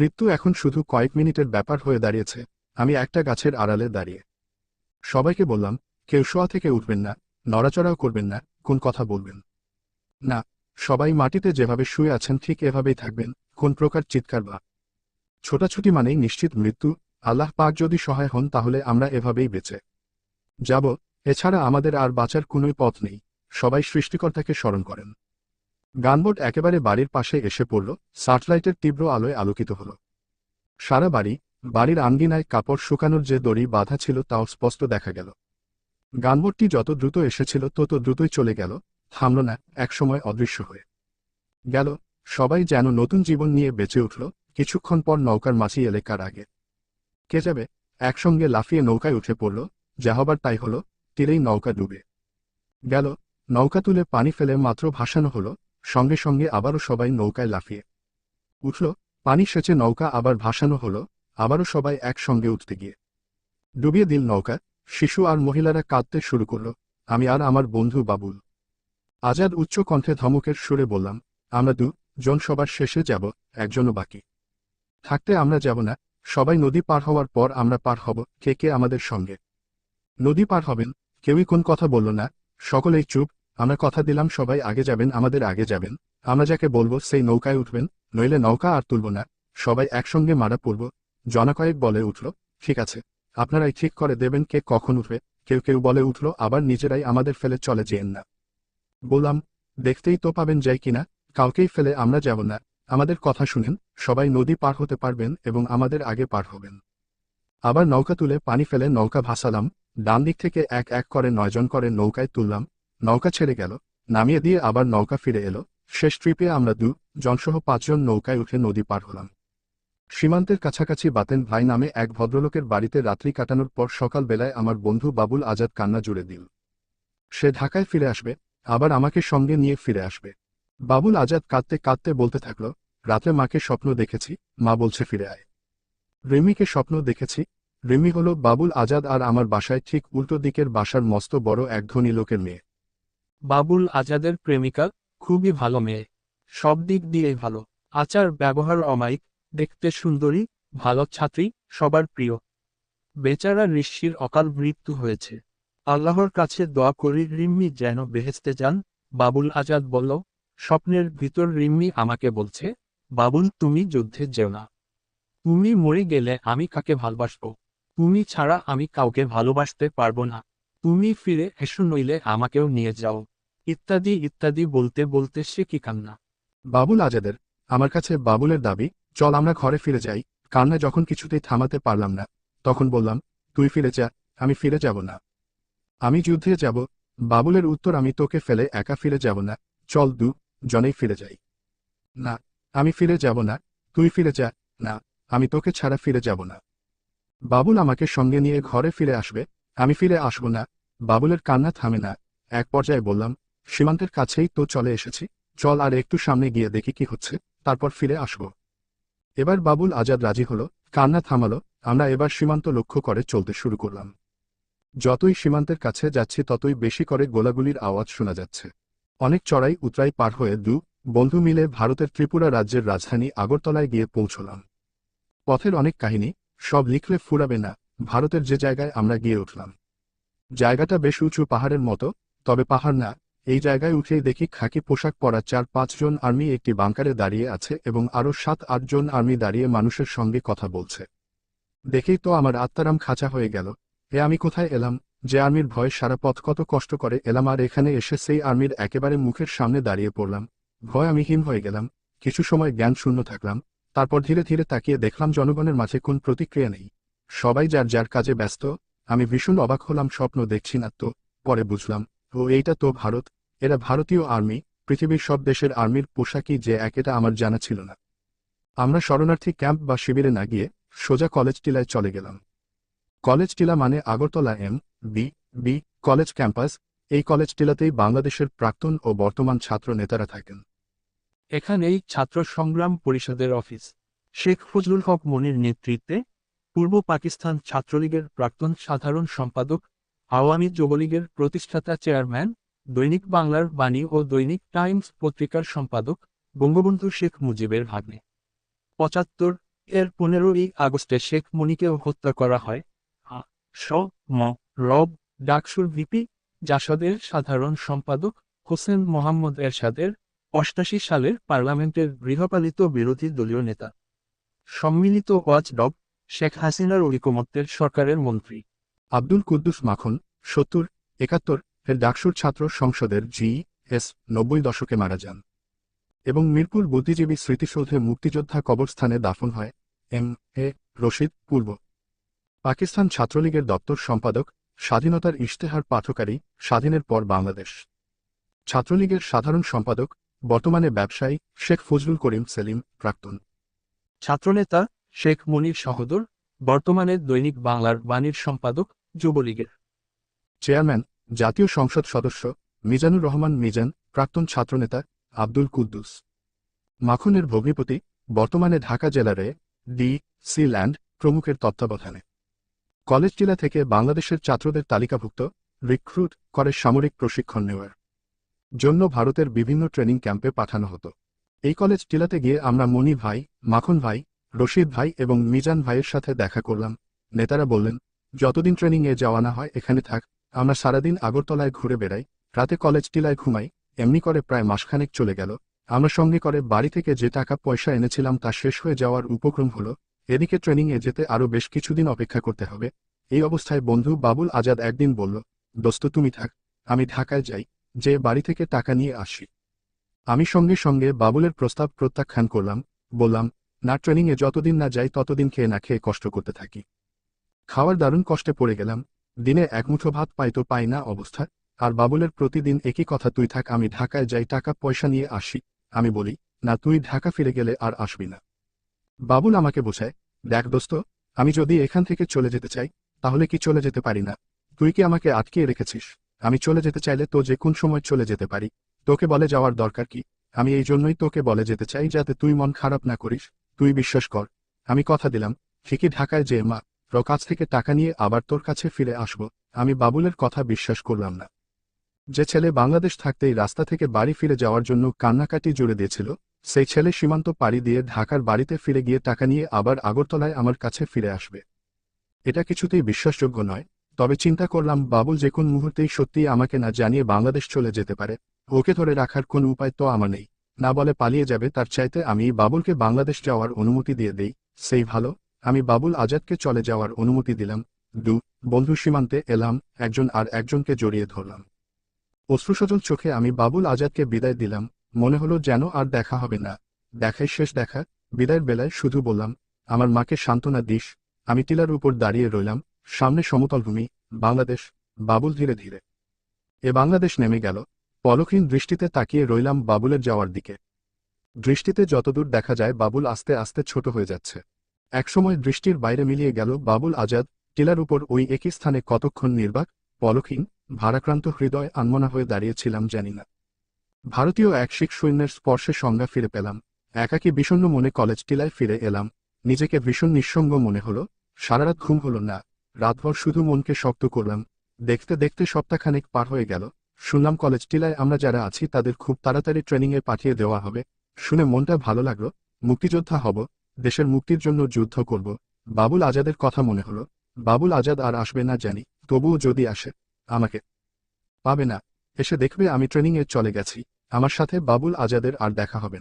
মৃত্যু এখন শুধু কয়েক মিনিটের ব্যাপার হয়ে দাঁড়িয়েছে। আমি একটা গাছের আড়ালে দাঁড়িয়ে। সবাইকে বললাম, কেউ শোয়া থেকে উঠবেন না, নড়াচড়াও করবেন না, কোন কথা বলবেন? না, সবাই মাটিতে যেভাবে শুয়ে আছেন ঠিক এভাবেই থাকবেন, কোন প্রকার চিৎকার বা ছোটাছুটি মানেই নিশ্চিত মৃত্যু। আল্লাহ পাক যদি সহায় হন তাহলে আমরা এভাবেই বেঁচে যাব। এছাড়া আমাদের আর বাঁচার কোনোই পথ নেই। সবাই সৃষ্টিকর্তাকে স্মরণ করেন। গানবোট একেবারে বাড়ির পাশে এসে পড়ল, সার্চলাইটের তীব্র আলোয় আলোকিত হল। সারা বাড়ি, বাড়ির আঙ্গিনায় কাপড় শুকানোর যে দড়ি বাঁধা ছিল তাও স্পষ্ট দেখা গেল। গানবোটটি যত দ্রুত এসেছিল তত দ্রুতই চলে গেল, থামল না একসময় অদৃশ্য হয়ে। গেল, সবাই যেন নতুন জীবন নিয়ে বেঁচে উঠল, কিছুক্ষণ পর নৌকার মাঝি এলাকার আগে। কে যাবে, একসঙ্গে লাফিয়ে নৌকায় উঠে পড়ল, যা হবার তাই হল, তীরেই নৌকা ডুবে। গেল, নৌকা তুলে পানি ফেলে মাত্র ভাসানো হলো সঙ্গে সঙ্গে আবারও সবাই নৌকায় লাফিয়ে উঠল। পানি সেচে নৌকা আবার ভাসানো হল। আবারও সবাই একসঙ্গে উঠতে গিয়ে ডুবিয়ে দিল নৌকা। শিশু আর মহিলারা কাঁদতে শুরু করল। আমি আর আমার বন্ধু বাবুল। আজাদ উচ্চ কণ্ঠে ধমকের সুরে বললাম, আমরা দু জন সবার শেষে যাব, একজনও বাকি। থাকতে আমরা যাব না। সবাই নদী পার হওয়ার পর আমরা পার হব। কে কে আমাদের সঙ্গে? নদী পার হবেন। কেউই কোন কথা বলল না। সকলেই চুপ। আমরা কথা দিলাম, সবাই আগে যাবেন, আমাদের আগে যাবেন। আমরা যাকে বলব, সেই নৌকায় উঠবেন, নইলে নৌকা আর তুলব না। সবাই একসঙ্গে মারা পড়ব, জনকয়েক বলে উঠল, ঠিক আছে। আপনারাই ঠিক করে দেবেন কে কখন উঠবে। কেউ কেউ বলে উঠল, আবার নিজেরাই আমাদের ফেলে চলে যেন না। বললাম, দেখতেই তো পাবেন যাই কিনা কাউকেই ফেলে আমরা যাব না। আমাদের কথা শুনেন, সবাই নদী পার হতে পারবেন এবং আমাদের আগে পার হবেন। আবার নৌকা তুলে পানি ফেলে নৌকা ভাসালাম ডান দিক থেকে এক এক করে নয়জন করে নৌকায় তুললাম। নৌকা ছেড়ে গেল, নামিয়ে দিয়ে আবার নৌকা ফিরে এলো। শেষ ট্রিপে আমরা দু জনসহ পাঁচজন নৌকায় উঠে নদী পার হলাম। সীমান্তের কাছাকাছি বাতেন ভাই নামে এক ভদ্রলোকের বাড়িতে রাত্রি কাটানোর পর সকালবেলায় আমার বন্ধু বাবুল আজাদ কান্না জুড়ে দিল। সে ঢাকায় ফিরে আসবে, আবার আমাকে সঙ্গে নিয়ে ফিরে আসবে। বাবুল আজাদ কাঁদতে কাঁদতে বলতে থাকল, রাতে মাকে স্বপ্ন দেখেছি, মা বলছে ফিরে আয়। রিমিকে স্বপ্ন দেখেছি, রিমি হল বাবুল আজাদ আর আমার বাসায় ঠিক উল্টো দিকের বাসার মস্ত বড় এক ধনী লোকের মেয়ে। বাবুল আজাদের প্রেমিকা, খুবই ভালো মেয়ে। সব দিক দিয়ে ভালো। আচার, ব্যবহার অমায়িক, দেখতে সুন্দরী, ভালো ছাত্রী, সবার প্রিয়। বেচারা ঋষির অকাল মৃত্যু হয়েছে। আল্লাহর কাছে দোয়া করি, রিম্মি যেন বেহেস্তে যান। বাবুল আজাদ বলল, স্বপ্নের ভিতর রিম্মি আমাকে বলছে, বাবুল, তুমি যুদ্ধে যেও না। তুমি মরে গেলে আমি কাকে ভালবাসব? তুমি ছাড়া আমি কাউকে ভালোবাসতে পারব না। তুমি ফিরে এসো নইলে আমাকেও নিয়ে যাও। ইত্যাদি ইত্যাদি বলতে বলতে সে কি কান্না? বাবুল আজাদের, আমার কাছে বাবুলের দাবি, চল আমরা ঘরে ফিরে যাই। কান্না যখন কিছুতেই থামাতে পারলাম না, তখন বললাম, তুই ফিরে যা, আমি ফিরে যাব না। আমি যুদ্ধে যাব, বাবুলের উত্তর আমি তোকে ফেলে একা ফিরে যাব না। চল দু, জনেই ফিরে যাই। না, আমি ফিরে যাব না, তুই ফিরে যা, না, আমি তোকে ছাড়া ফিরে যাব না। বাবুল আমাকে সঙ্গে নিয়ে ঘরে ফিরে আসবে, আমি ফিরে আসব না। বাবুলের কান্না থামে না। এক পর্যায়ে বললাম সীমান্তের কাছেই তো চলে এসেছি। চল আর একটু সামনে গিয়ে দেখি কি হচ্ছে, তারপর ফিরে আসব। এবার বাবুল আজাদ রাজি হলো, কান্না থামালো, আমরা এবার সীমান্ত লক্ষ্য করে চলতে শুরু করলাম। যতই সীমান্তের কাছে যাচ্ছি, ততই বেশি করে গোলাগুলির আওয়াজ শোনা যাচ্ছে। অনেক চড়াই উতরাই পার হয়ে দু বন্ধু মিলে ভারতের ত্রিপুরা রাজ্যের রাজধানী আগরতলায় গিয়ে পৌঁছলাম। পথের অনেক কাহিনী, সব লিখলে ফুরাবে না, ভারতের যে জায়গায় আমরা গিয়ে উঠলাম। জায়গাটা বেশ উঁচু পাহাড়ের মতো, তবে পাহাড় না এই জায়গায় উঠেই দেখি খাকি পোশাক পরা চার পাঁচজন আর্মি একটি বাংকারে দাঁড়িয়ে আছে এবং আরও সাত আটজন আর্মি দাঁড়িয়ে মানুষের সঙ্গে কথা বলছে। দেখেই তো আমার আত্মারাম খাঁচা হয়ে গেল। এ আমি কোথায় এলাম? যে আর্মির ভয়ে সারা পথ কত কষ্ট করে এলাম আর এখানে এসে সেই আর্মির একেবারে মুখের সামনে দাঁড়িয়ে পড়লাম। ভয় আমি হীন হয়ে গেলাম। কিছু সময় জ্ঞান শূন্য থাকলাম। তারপর ধীরে ধীরে তাকিয়ে দেখলাম জনগণের মাঝে কোন প্রতিক্রিয়া নেই। সবাই যার যার কাজে ব্যস্ত। আমি ভীষণ অবাক হলাম, স্বপ্ন দেখছি না তো। পরে বুঝলাম। ও এইটা তো ভারত, এরা ভারতীয় আর্মি, পৃথিবীর সব দেশের আর্মির পোশাকই যে এক এটা আমার জানা ছিল না। আমরা শরণার্থী ক্যাম্প বা শিবিরে না গিয়ে সোজা কলেজ টিলায় চলে গেলাম। কলেজ টিলা মানে Agartala M, B B, college campus, এই কলেজ টিলাতেই বাংলাদেশের প্রাক্তন ও বর্তমান ছাত্র নেতারা থাকেন। এখানেই ছাত্র সংগ্রাম পরিষদের অফিস। শেখ ফজলুল হক মনির নেতৃত্বে পূর্ব পাকিস্তান ছাত্রলীগের প্রাক্তন সাধারণ সম্পাদক আওয়ামী যুবলীগের প্রতিষ্ঠাতা চেয়ারম্যান, দৈনিক বাংলার বাণী ও দৈনিক টাইমস পত্রিকার সম্পাদক, বঙ্গবন্ধু শেখ মুজিবের ভাগ্নে। পঁচাত্তর এর পনেরোই আগস্টে শেখ মনিকেও হত্যা করা হয়। স, ম, রব, ডাকসুর ভিপি, জাসদের সাধারণ সম্পাদক হোসেন মোহাম্মদ এরশাদের অষ্টাশি সালের পার্লামেন্টের গৃহপালিত বিরোধী দলীয় নেতা। সম্মিলিত ওয়াচডগ শেখ হাসিনার ঐকমত্যের সরকারের মন্ত্রী। আব্দুল কুদ্দুস মাখন, সত্তর, একাত্তর এর ডাকসুর ছাত্র সংসদের জি এস নব্বই দশকে মারা যান। এবং মিরপুর বুদ্ধিজীবী স্মৃতিসৌধে মুক্তিযোদ্ধা কবরস্থানে দাফন হয় এম এ রশিদ পূর্ব। পাকিস্তান ছাত্রলীগের দপ্তর সম্পাদক, স্বাধীনতার ইশতেহার পাঠকারী, স্বাধীনের পর বাংলাদেশ। ছাত্রলীগের সাধারণ সম্পাদক, বর্তমানে ব্যবসায়ী শেখ ফজলুল করিম সেলিম প্রাক্তন। ছাত্রনেতা শেখ মনির সহদর, বর্তমানে দৈনিক বাংলার বাণীর সম্পাদক যুবলীগের চেয়ারম্যান, জাতীয় সংসদ সদস্য, মিজানুর রহমান মিজান, প্রাক্তন ছাত্রনেতা আব্দুল কুদ্দুস। মাখনের ভগ্নিপতি, বর্তমানে ঢাকা জেলারে ডি, সি ল্যান্ড প্রমুখের তত্ত্বাবধানে। কলেজ জেলা থেকে বাংলাদেশের ছাত্রদের তালিকাভুক্ত, রিক্রুট করে সামরিক প্রশিক্ষণ নেওয়ার জন্য ভারতের বিভিন্ন ট্রেনিং ক্যাম্পে পাঠানো হতো। এই কলেজ টিলাতে গিয়ে আমরা মনি ভাই, মাখন ভাই, রশিদ ভাই এবং মিজান ভাইয়ের সাথে দেখা করলাম। নেতারা বললেন যতদিন ট্রেনিং এ যাওয়া না হয়, এখানে থাক। আমরা সারাদিন আগরতলায় ঘুরে বেড়াই, রাতে কলেজ টিলায় ঘুমাই, এমনি করে প্রায় মাসখানেক চলে গেল। আমরা সঙ্গে করে বাড়ি থেকে যে টাকা পয়সা এনেছিলাম তা শেষ হয়ে যাওয়ার উপক্রম হলো, এদিকে ট্রেনিং এ যেতে আরও বেশ কিছুদিন অপেক্ষা করতে হবে। এই অবস্থায় বন্ধু বাবুল আজাদ একদিন বলল, দোস্ত, তুমি থাক, আমি ঢাকায় যাই, যে বাড়ি থেকে টাকা নিয়ে আসি। আমি সঙ্গে সঙ্গে বাবুলের প্রস্তাব প্রত্যাখ্যান করলাম, বললাম, না ট্রেনিংয়ে যতদিন না যাই, ততদিন খেয়ে না খেয়ে কষ্ট করতে থাকি। খাওয়ার দারুণ কষ্টে পড়ে গেলাম। দিনে এক মুঠো ভাত পাই তো পাই না অবস্থা। আর বাবুলের প্রতিদিন একই কথা, তুই থাক, আমি ঢাকায় যাই, টাকা পয়সা নিয়ে আসি। আমি বলি, না, তুই ঢাকা ফিরে গেলে আর আসবি না। বাবুল আমাকে বোঝায়, দেখ দোস্ত, আমি যদি এখান থেকে চলে যেতে চাই, তাহলে কি চলে যেতে পারি না? তুই কি আমাকে আটকিয়ে রেখেছিস? আমি চলে যেতে চাইলে তো যে কোন সময় চলে যেতে পারি। তোকে বলে যাওয়ার দরকার কি? আমি এই জন্যই তোকে বলে যেতে চাই, যাতে তুই মন খারাপ না করিস। তুই বিশ্বাস কর, আমি কথা দিলাম, ঠিকই ঢাকায় যে মা র কাছ থেকে টাকা নিয়ে আবার তোর কাছে ফিরে আসব। আমি বাবুলের কথা বিশ্বাস করলাম না। যে ছেলে বাংলাদেশ থাকতেই রাস্তা থেকে বাড়ি ফিরে যাওয়ার জন্য কান্নাকাটি জুড়ে দিয়েছিল, সেই ছেলে সীমান্ত পাড়ি দিয়ে ঢাকার বাড়িতে ফিরে গিয়ে টাকা নিয়ে আবার আগরতলায় আমার কাছে ফিরে আসবে। এটা কিছুতেই বিশ্বাসযোগ্য নয়, তবে চিন্তা করলাম বাবুল যে কোন মুহূর্তেই সত্যিই আমাকে না জানিয়ে বাংলাদেশ চলে যেতে পারে, ওকে ধরে রাখার কোন উপায় তো আমার নেই। না বলে পালিয়ে যাবে, তার চাইতে আমি বাবুলকে বাংলাদেশ যাওয়ার অনুমতি দিয়ে দেই, সেই ভালো। আমি বাবুল আজাদকে চলে যাওয়ার অনুমতি দিলাম, দু, বন্ধু সীমান্তে এলাম, একজন আর একজনকে জড়িয়ে ধরলাম। অশ্রুসজল চোখে আমি বাবুল আজাদকে বিদায় দিলাম, মনে হলো যেন আর দেখা হবে না। দেখাই শেষ দেখা, বিদায়ের বেলায় শুধু বললাম, আমার মাকে সান্ত্বনা দিস। আমি টিলার উপর দাঁড়িয়ে রইলাম, সামনে সমতল ভূমি, বাংলাদেশ, বাবুল ধীরে ধীরে। এ বাংলাদেশ নেমে গেল, পলকহীন দৃষ্টিতে তাকিয়ে রইলাম বাবুলের যাওয়ার দিকে। দৃষ্টিতে যতদূর দেখা যায়, বাবুল আস্তে আস্তে ছোট হয়ে যাচ্ছে। একসময় দৃষ্টির বাইরে মিলিয়ে গেল বাবুল আজাদ, টিলার উপর ওই একই স্থানে কতক্ষণ নির্বাক, পলকহীন, ভারাক্রান্ত হৃদয় আনমনা হয়ে দাঁড়িয়েছিলাম জানি না। ভারতীয় এক শিখ সৈন্যের স্পর্শে সংজ্ঞা ফিরে পেলাম। একাকী বিষণ্ণ মনে কলেজ টিলায় ফিরে এলাম। নিজেকে ভীষণ নিঃসঙ্গ মনে হলো সারারাত ঘুম হলো না। রাতভর শুধু মনকে শক্ত করলাম। দেখতে দেখতে সপ্তাহখানেক পার হয়ে গেল। শুনলাম কলেজ টিলায় আমরা যারা আছি তাদের খুব তাড়াতাড়ি ট্রেনিংয়ে পাঠিয়ে দেওয়া হবে। শুনে মনটা ভালো লাগল, মুক্তিযোদ্ধা হব। দেশের মুক্তির জন্য যুদ্ধ করব। বাবুল আজাদের কথা মনে হলো। বাবুল আজাদ আর আসবে না জানি, তবুও যদি আসে, আমাকে পাবে না। এসে দেখবে আমি ট্রেনিংয়ে চলে গেছি। আমার সাথে বাবুল আজাদের আর দেখা হবে